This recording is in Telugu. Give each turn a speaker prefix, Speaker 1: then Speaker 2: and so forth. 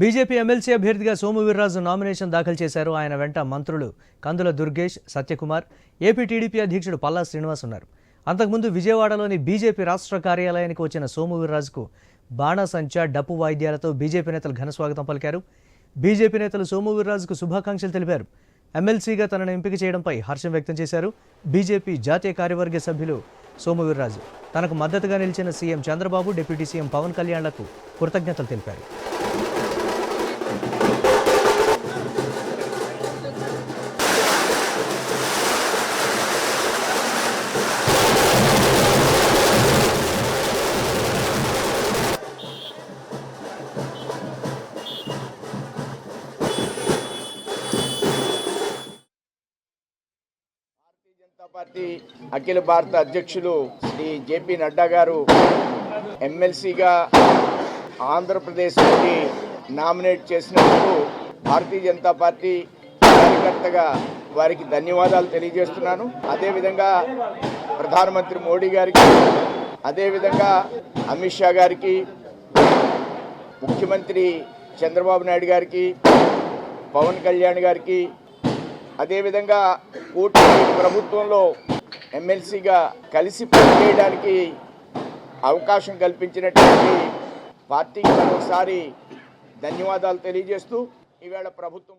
Speaker 1: బీజేపీ ఎమ్మెల్సీ అభ్యర్థిగా సోము వీర్రాజు నామినేషన్ దాఖలు చేశారు. ఆయన వెంట మంత్రులు కందుల దుర్గేష్ సత్యకుమార్ ఏపీ టీడీపీ అధ్యక్షుడు పల్లా శ్రీనివాస్ ఉన్నారు. అంతకుముందు విజయవాడలోని బీజేపీ రాష్ట్ర కార్యాలయానికి వచ్చిన సోము వీర్రాజుకు బాణాసంచా డప్పు వాయిద్యాలతో బీజేపీ నేతలు ఘనస్వాగతం పలికారు. బీజేపీ నేతలు సోము వీర్రాజుకు శుభాకాంక్షలు తెలిపారు. ఎమ్మెల్సీగా తనను ఎంపిక చేయడంపై హర్షం వ్యక్తం చేశారు. బీజేపీ జాతీయ కార్యవర్గ సభ్యులు సోము వీర్రాజు. తనకు మద్దతుగా నిలిచిన CM Chandrababu deputy CM Pawan కళ్యాణ్లకు కృతజ్ఞతలు తెలిపారు.
Speaker 2: జనతా పార్టీ అఖిల భారత అధ్యక్షులు శ్రీ జేపీ నడ్డా గారు ఎమ్మెల్సీగా ఆంధ్రప్రదేశ్ నుండి నామినేట్ చేసినందుకు భారతీయ జనతా పార్టీ కార్యకర్తగా వారికి ధన్యవాదాలు తెలియజేస్తున్నాను. అదేవిధంగా ప్రధానమంత్రి మోడీ గారికి అదేవిధంగా అమిత్ షా గారికి ముఖ్యమంత్రి చంద్రబాబు నాయుడు గారికి పవన్ కళ్యాణ్ గారికి అదేవిధంగా కూటమి ప్రభుత్వంలో ఎమ్మెల్సీగా కలిసి పనిచేయడానికి అవకాశం కల్పించినటువంటి పార్టీకి మరోసారి ధన్యవాదాలు తెలియజేస్తూ ఈవేళ ప్రభుత్వం